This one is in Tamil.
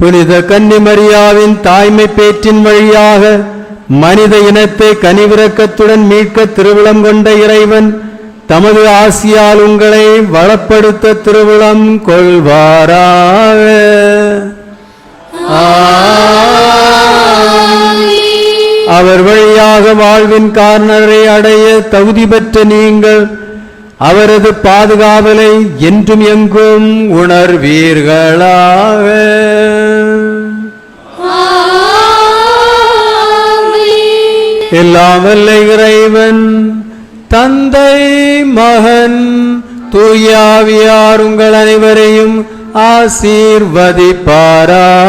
புனித கன்னிமரியாவின் தாய்மை பேற்றின் வழியாக மனித இனத்தை கனிவிறக்கத்துடன் மீட்க திருவிழம் கொண்ட இறைவன் தமது ஆசியால் உங்களை வளப்படுத்த திருவிழம் கொள்வாராக. அவர் வழியாக வாழ்வின் காரணரை அடைய தகுதி பெற்ற நீங்கள் அவரது பாதுகாவலை என்றும் எங்கும் உணர்வீர்களாக. எல்லாம் வல்ல இறைவன் தந்தை மகன் தூயாவியார் உங்கள் அனைவரையும் ஆசீர்வதிப்பாரா?